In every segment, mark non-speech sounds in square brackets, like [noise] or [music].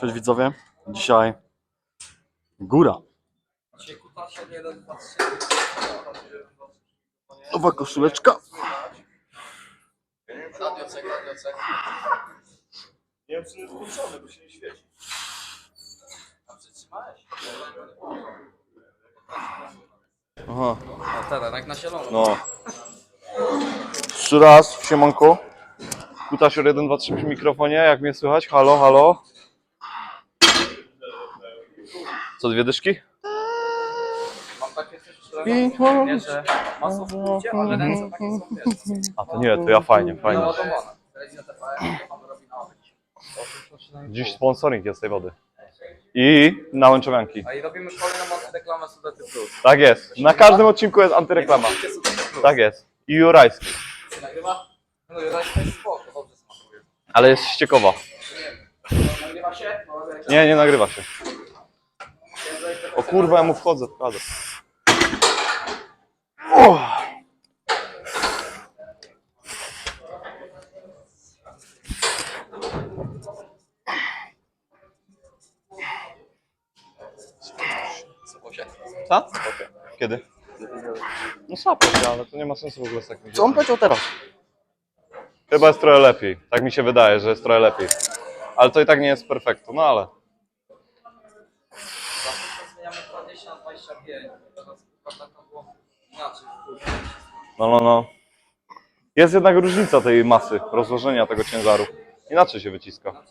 Cześć widzowie. Dzisiaj góra. Nowa koszuleczka. Radiocek, radiocek. Nie wiem, czy jest włączony, bo się nie świeci. A przytrzymałeś? Aha. No teraz, jak na zielono. No. Trzy raz, siemanko. Kutasior 1, 2, 3 przy mikrofonie, jak mnie słychać? Halo, halo. Co, dwie dyszki? Mam takie coś, które I- wiesz, że masło ale ręce takie są, [laughs] wiesz, A to nie, to ja fajnie, fajnie. naładowane. Telewizja TVN, to pan robi na owych. Dziś sponsoring jest tej wody. I na łęczowianki. A i robimy kolejną antyreklamę Sudety Plus. Tak jest. Na każdym odcinku jest antyreklama. Tak jest. I jurajski. Nagrywa? No i to jest spoko, dobrze smakuje. Ale jest ściekowa. Nagrywa się? Ale- Nie, nie nagrywa się. O kurwa, ja mu wchodzę w kadr. Co? Kiedy? No się, ale to nie ma sensu w ogóle z takim Co on powiedział teraz? Chyba jest trochę lepiej. Tak mi się wydaje, że jest trochę lepiej. Ale to i tak nie jest perfekto, no ale. Zawsze zmieniamy 20 na 25. Teraz chyba taka było inaczej. No, no, no. Jest jednak różnica tej masy, rozłożenia tego ciężaru. Inaczej się wyciska.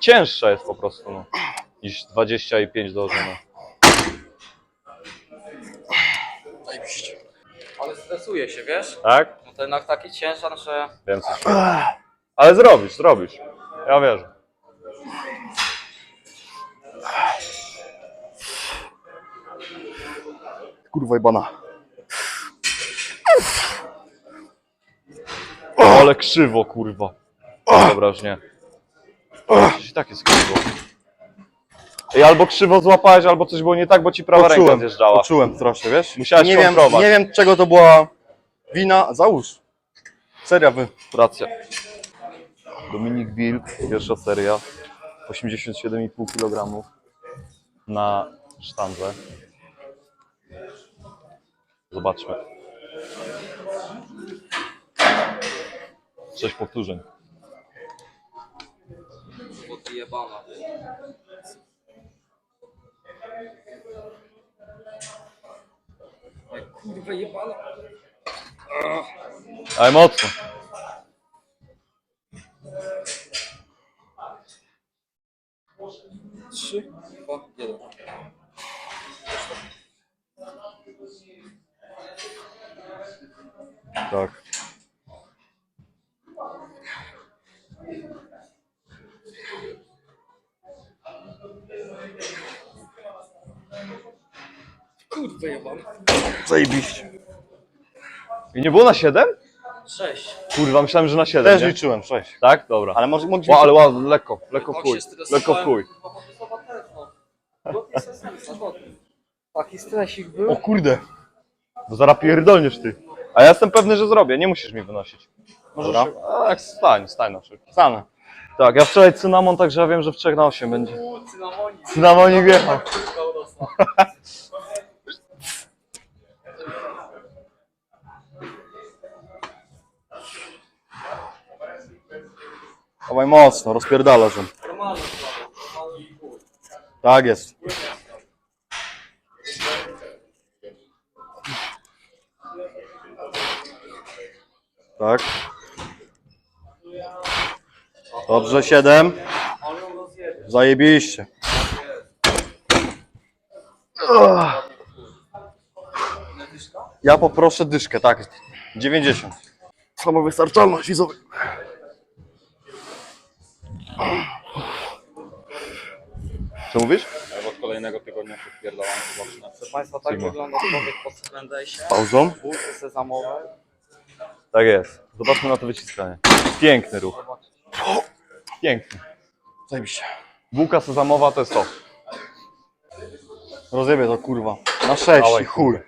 Cięższa jest po prostu, no. Niż 25 dołożone. Ale stresuje się, wiesz? Tak? No to jednak taki ciężar, że Wiem co się... Ale zrobisz, zrobisz. Ja wierzę. Kurwa jebana. Ale krzywo, kurwa. Dobra, już nie. Coś tak jest krzywo. Ej, albo krzywo złapałeś, albo coś było nie tak, bo ci prawa ręka zjeżdżała. poczułem troszkę, wiesz? Musiałeś nie wiem, nie wiem czego to była wina. Załóż. Seria wy. Racja. Dominik Wilk, pierwsza seria. 87,5 kg na sztandze. Zobaczmy. Sześć powtórzeń. odjebana. Kurwa jebana. Ale mocno. Trzy, dwa, jeden. Tak. Kurwa jebana. Zajebiście. I nie było na 7? Sześć. Kurwa, myślałem, że na 7. Też nie? liczyłem, sześć. Tak? Dobra. Ale może mogliśmy... Ale ładnie, lekko, lekko w Tak chuj. się Lekko w chuj. kurwa, po prostu. Taki stresik był. O kurde. Bo zaraz pierdolniesz ty. A ja jestem pewny, że zrobię, nie musisz mi wynosić. Możesz Dobra. się... A, jak stań, stań na. Stanę. Tak, ja wczoraj cynamon, także ja wiem, że w 3 na 8 będzie. Uuu, cynamonik. Cynamonik wjechał. Kurwa urosła. Dawaj mocno, rozpierdala że. Normalnie, kurwa. Normalnie i chuj. Tak jest. Tak. Dobrze, siedem. Ale ją rozjebie. Zajebiście. Ile dyszka? Ja poproszę dyszkę, tak. 90. Samowystarczalność widzowie. Co mówisz? Od kolejnego tygodnia się wpierdalam Proszę Państwa, tak wygląda człowiek po Splendejsie. Pauzą. Sezamowe. Tak jest. Zobaczmy na to wyciskanie. Piękny ruch. Piękny. Zajebiście. Bułka sezamowa to jest to. Rozjebie to kurwa. Na 6 Dawaj, i chuj.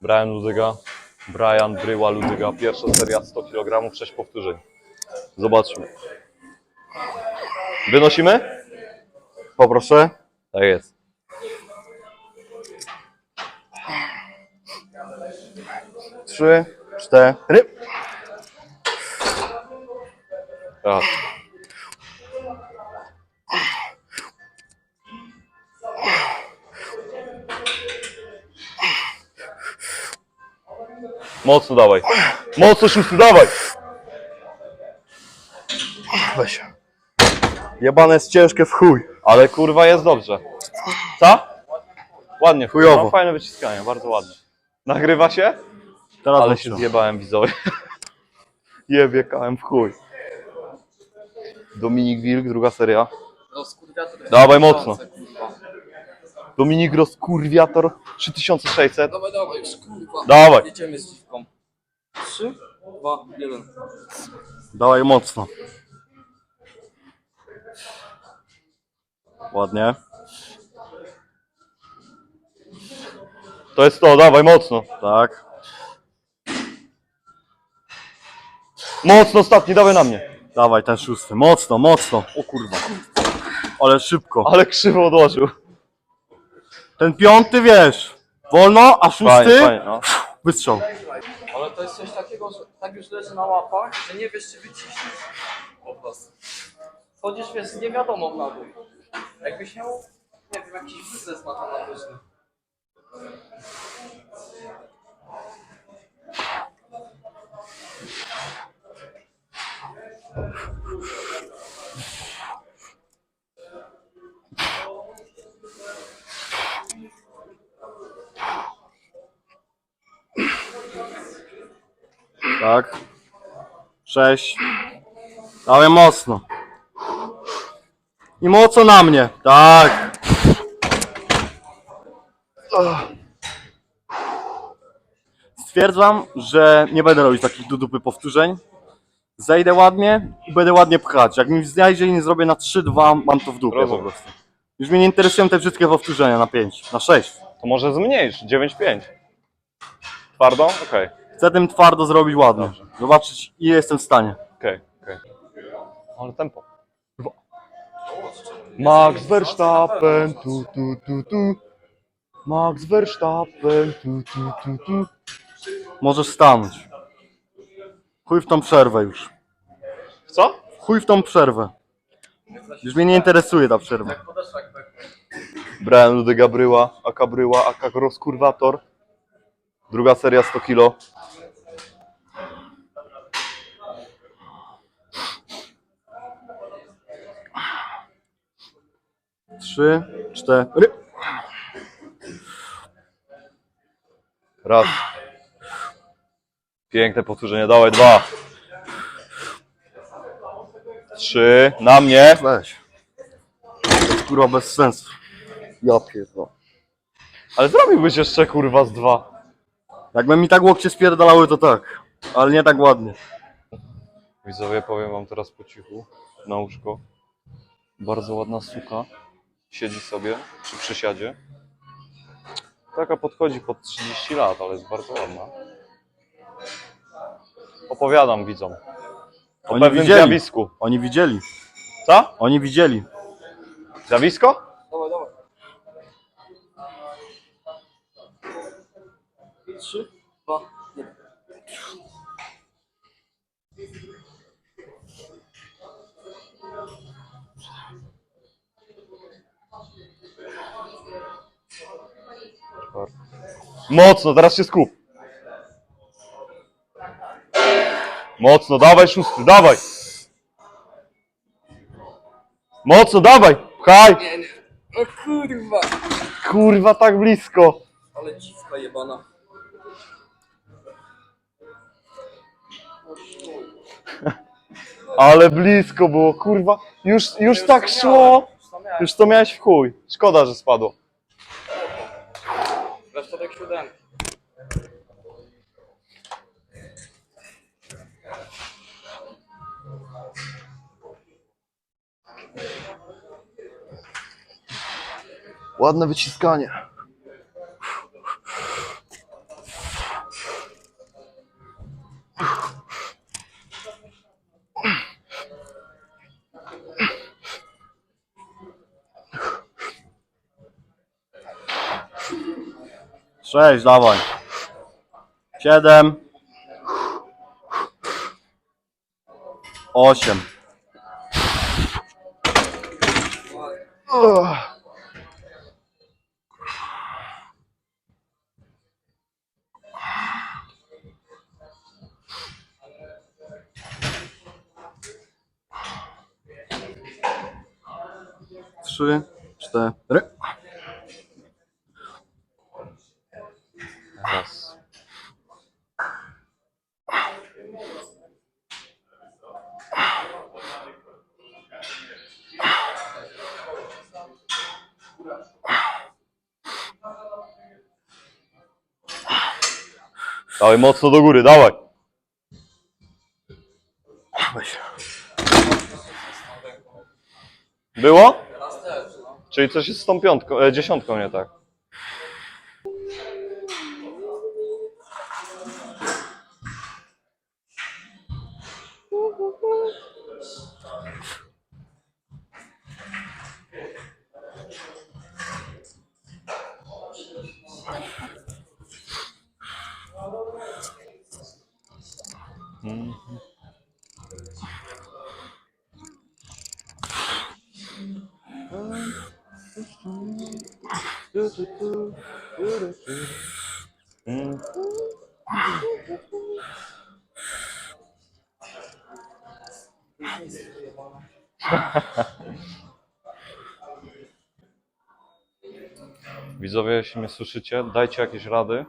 Brian Ludyga. Brian Bryła Ludyga. Pierwsza seria 100 kg, 6 powtórzeń. Zobaczmy. Wynosimy? Poproszę. Tak jest. Trzy, cztery. Raz. Mocno dawaj. Mocno szósty dawaj. Weź. Jebane jest ciężkie w chuj. Ale kurwa jest dobrze. Co? Ładnie. Chujowo. No, fajne wyciskanie, bardzo ładnie. Nagrywa się? Teraz Ale się zjebałem widzowie. Jebie kałem w chuj. Dominik Wilk, druga seria. Rozkurwiator. Dawaj mocno. Kurwa. Dominik Rozkurwiator 3600. Dawaj, dawaj, już kurwa. Dawaj. Jedziemy z dziwką. Trzy, dwa, jeden. Dawaj mocno. Ładnie. To jest to, dawaj mocno. Tak. Mocno ostatni, dawaj na mnie. Dawaj ten szósty. Mocno, mocno. O kurwa. Ale szybko. Ale krzywo odłożył. Ten piąty wiesz. Wolno, a Fajnie, szósty fajnie, no. wystrzał. Ale to jest coś takiego, że tak już leży na łapach, że nie wiesz czy wyciśniesz. Po prostu. Chodzisz wiesz z niewiadomą na dół. Jakbyś miał, nie wiem, jakiś biznes matematyczny. Tak. Sześć. Dawaj mocno. I mocno na mnie. Tak. Stwierdzam, że nie będę robić takich do dupy powtórzeń. Zejdę ładnie i będę ładnie pchać. Jak mi znajdzie i nie zrobię na 3-2, mam to w dupie po Rozumiem. prostu. Już mnie nie interesują te wszystkie powtórzenia na 5, na 6. To może zmniejsz, 9,5. Twardo? Okej, Chcę tym twardo zrobić ładnie. Zobaczyć ile jestem w stanie. okej, okej. Ale tempo. Dwa. Max Verstappen, tu, tu, tu, tu. Max Verstappen, tu, tu, tu, tu. Możesz stanąć. Chuj w tą przerwę już. Co? Chuj w tą przerwę. Już mnie nie interesuje ta przerwa. Brian de Gabryła, aka Bryła, aka Rozkurwator. Druga seria 100 kilo. Trzy, cztery. Raz. Piękne powtórzenie, dawaj dwa. Trzy, na mnie. Weź. Kurwa bez sensu. Ja pierdolę. Ale zrobiłbyś jeszcze kurwa z dwa. Jakby mi tak łokcie spierdalały, to tak. Ale nie tak ładnie. Widzowie, powiem wam teraz po cichu, na łóżko. Bardzo ładna suka. Siedzi sobie przy przysiadzie. Taka podchodzi pod 30 lat, ale jest bardzo ładna. Opowiadam widzom. O Oni pewnym widzieli. zjawisku. Oni widzieli. Co? Oni widzieli. Zjawisko? Dawaj, dawaj. Trzy, dwa, jeden. Mocno, teraz się skup. Mocno, dawaj szósty, dawaj. Mocno, dawaj. Pchaj. Nie, nie. O kurwa. Kurwa, tak blisko. Ale dziwka jebana. [laughs] Ale blisko było, kurwa. Już, już tak szło. Już to miałeś w chuj. Szkoda, że spadło. Reszta tak siódemki. Ładne wyciskanie. Sześć, dawaj. Siedem. Osiem. Trzy, cztery. Raz. Dawaj mocno do góry, dawaj. Weź. Było? Czyli coś jest z tą piątką, e, dziesiątką nie tak. Widzowie, jeśli mnie słyszycie, dajcie jakieś rady,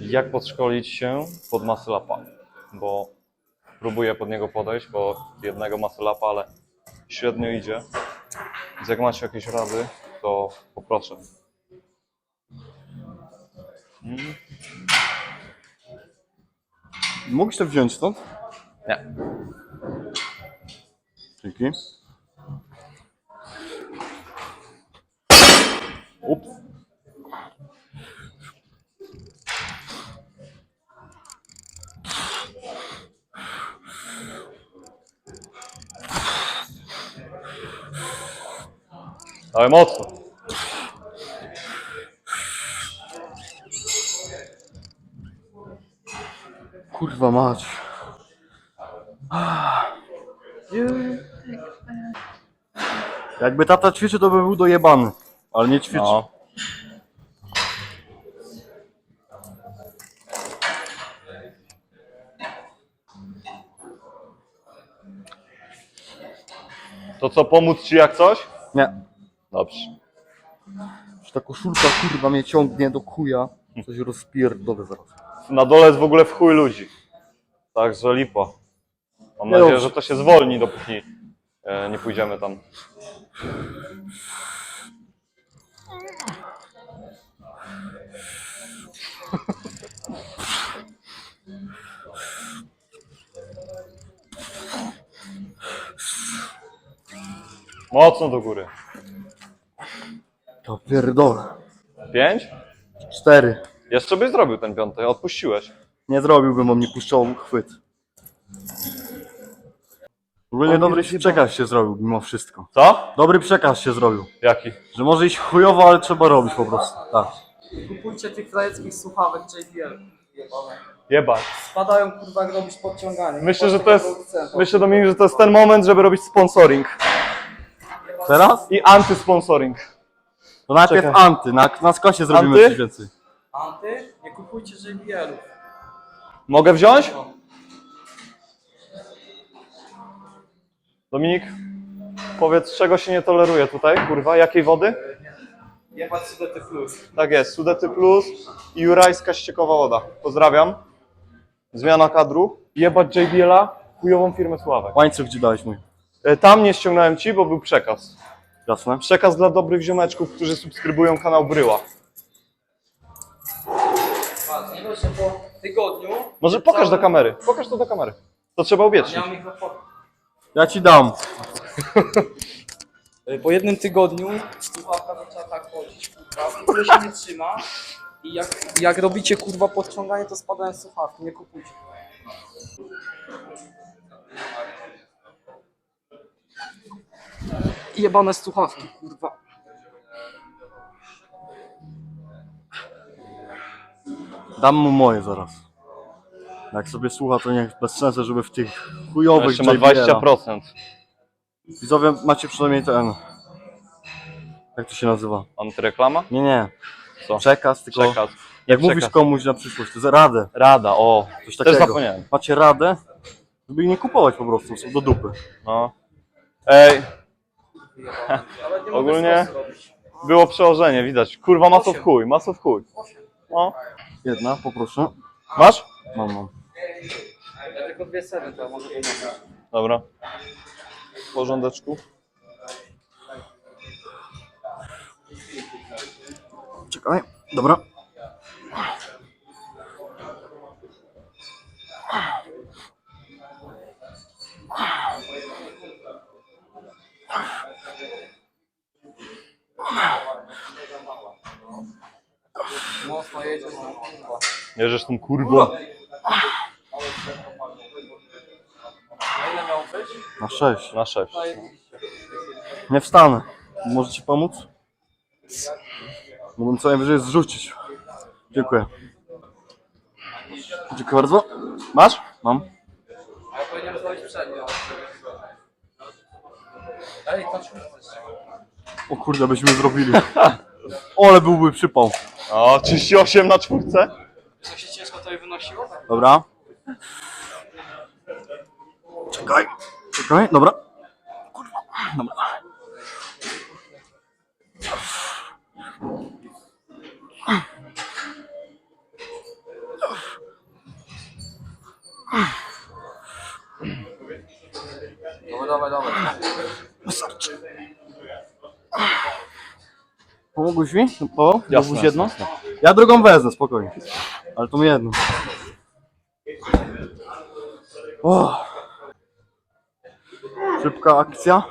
jak podszkolić się pod masylapa, bo próbuję pod niego podejść, bo jednego masylapa, ale średnio idzie. Więc jak macie jakieś rady, to poproszę. Mm. Mógłbyś to wziąć stąd? Nie. Dzięki. Ups. Dawaj mocno. Kurwa mać. Jakby tata ćwiczył, to by był dojebany. Ale nie ćwiczy. No. To co, pomóc ci jak coś? Nie. Dobrze. Że ta koszulka kurwa mnie ciągnie do chuja. Coś rozpierdolę zaraz. Na dole jest w ogóle w chuj ludzi. Także lipa. Mam nadzieję, że to się zwolni, dopóki e, nie pójdziemy tam. Mocno do góry. To pierdolę. Pięć? Cztery. Jeszcze byś zrobił ten piąty, odpuściłeś. Nie zrobiłbym, on nie puszczał chwyt. W ogóle dobry przekaz się zrobił, mimo wszystko. Co? Dobry przekaz się zrobił. Jaki? Że może iść chujowo, ale trzeba robić po prostu. Tak. Kupujcie tych frajeckich słuchawek JBL. Jebane. Jebać. Spadają kurwa jak robisz podciąganie. Myślę, że to jest, myślę Dominik, że to jest ten moment, żeby robić sponsoring. Teraz? I antysponsoring. To najpierw Czekaj. anty, na, na skosie zrobimy Anty? coś więcej. Anty? Nie kupujcie JBL-ów. Mogę wziąć? Dominik, powiedz, czego się nie toleruje tutaj, kurwa? Jakiej wody? Jebać Sudety Plus. Tak jest, Sudety Plus i Jurajska ściekowa woda. Pozdrawiam. Zmiana kadru. Jebać JBL-a, chujową firmę Sławek. Łańcuch gdzie dałeś mój? E, Tam nie ściągnąłem ci, bo był przekaz. Jasne? Przekaz dla dobrych ziomeczków, którzy subskrybują kanał Bryła. Patrz, nie po tygodniu... Może pokaż do kamery. Pokaż to do kamery. To trzeba mikrofonu. Ja ci dam. Y, Po jednym tygodniu słuchawka zaczęła tak chodzić, kurwa, w ogóle się nie trzyma. I jak, jak robicie kurwa podciąganie, to spadają słuchawki, nie kupujcie. Jebane słuchawki, kurwa. Dam mu moje zaraz. Jak sobie słucha, to niech bez sensu, żeby w tych chujowych jeszcze ma JBL-a. 20%. Widzowie, macie przynajmniej ten... Jak to się nazywa? Antyreklama? Nie, nie. Co? Przekaz, tylko Przekaz. jak przekaz. mówisz komuś na przyszłość, to jest radę. Rada, o. Coś Też takiego. zapomniałem. Macie radę, żeby ich nie kupować po prostu, są do dupy. No. Ej, [laughs] Ogólnie- było przełożenie, widać. Kurwa, maso w chuj, maso w chuj. No. Jedna, poproszę. Masz? Mam, mam. Ja tylko dwie sedy, to może być. Dobra. W porządeczku. Czekaj, dobra. Mocno jedzie, no kurwa. Jeżesz tą kurwą. Na ile miał być? Na sześć. Na 6. Nie wstanę. Może ci pomóc? Mógłbym co najwyżej zrzucić. Dziękuję. Dziękuję bardzo. Masz? Mam. A ja powinienem zrobić przednią. Ej, jeszcze. O kurde, byśmy zrobili. [laughs] Ole byłby przypał. O, 38 na czwórce? Co się ciężko to wynosiło? Dobra. Czekaj. Czekaj, dobra. Kurwa. Dobra. Dobra, dawaj, dawaj. Wystarczy. No, po? Jasne, Jasne, jedno? jasne. Ja drugą wezmę, spokojnie. Ale to mi jedno. O. Szybka akcja.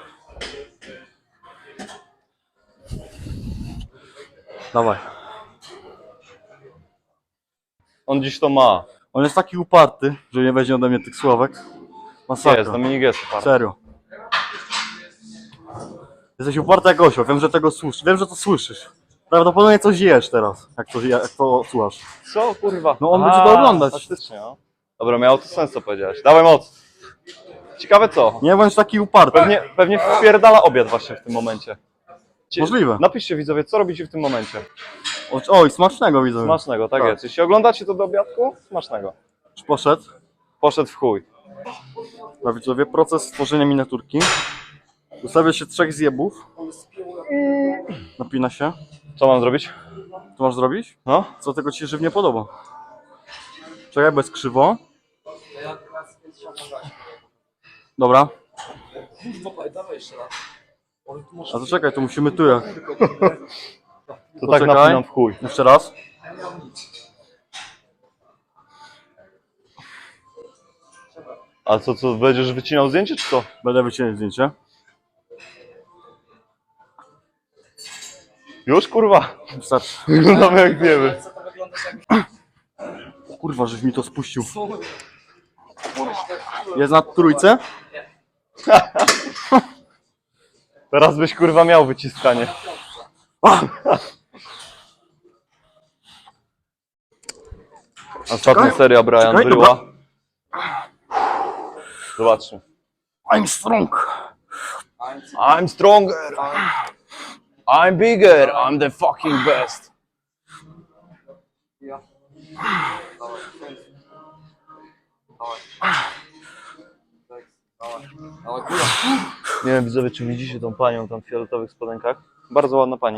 Dawaj. On dziś to ma. On jest taki uparty, że nie weźmie ode mnie tych słówek. Masakra. Jest, Dominik jest uparty. Serio. Jesteś uparty jak osioł, wiem, że tego słyszysz. Wiem, że to słyszysz. Prawdopodobnie coś jesz teraz, jak to, jak to słuchasz. Co, kurwa? No on będzie to oglądać. Faktycznie, no. Dobra, miało to sens, co powiedziałeś. Dawaj moc. Ciekawe co? Nie bądź taki uparty. Pewnie, pewnie wpierdala obiad właśnie w tym momencie. Ci- Możliwe. Napiszcie widzowie, co robicie w tym momencie. O, oj, smacznego widzę. Smacznego, tak, Tak. jest. Jeśli oglądacie to do obiadku, smacznego. Już poszedł. Poszedł w chuj. Dobra, widzowie, proces stworzenia miniaturki. Ustawia się trzech zjebów. Napina się. Co mam zrobić? Co masz zrobić? No? Co tego ci się żywnie podoba? Czekaj, bez krzywo. Dobra. A to czekaj, to musimy tu jak. To tak napinam w chuj. Jeszcze raz. A co, co, będziesz wycinał zdjęcie, czy co? Będę wycinać zdjęcie. Już, kurwa? Wystarczy. Wyglądamy jak wiemy. Co to wyglądasz jak... Kurwa, żeś mi to spuścił. Jest na trójce? [laughs] Teraz byś, kurwa, miał wyciskanie. Ostatnia Czekaj. seria Brian Czekaj, Bryła. Zobaczmy. I'm strong. I'm stronger. I'm bigger. I'm the fucking best. Ja. Dawaj. Dawaj. Dawaj. Dawaj, kurwa. Nie wiem, widzowie, czy widzicie tą panią tam w fioletowych spodenkach? Bardzo ładna pani.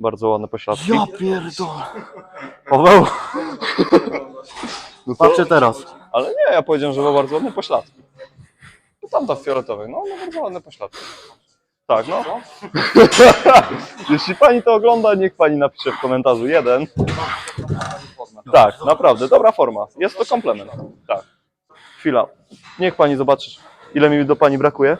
Bardzo ładne pośladki. Ja pierdolę. Paweł, No to, patrzcie teraz. ale nie, ja powiedziałem, że ma bardzo ładne pośladki. No tamta w fioletowych, no, no bardzo ładne pośladki. Tak, no. [laughs] Jeśli pani to ogląda, niech pani napisze w komentarzu jeden. Tak, naprawdę, dobra forma. Jest to komplement. Tak. Chwila. Niech pani zobaczy, ile mi do pani brakuje.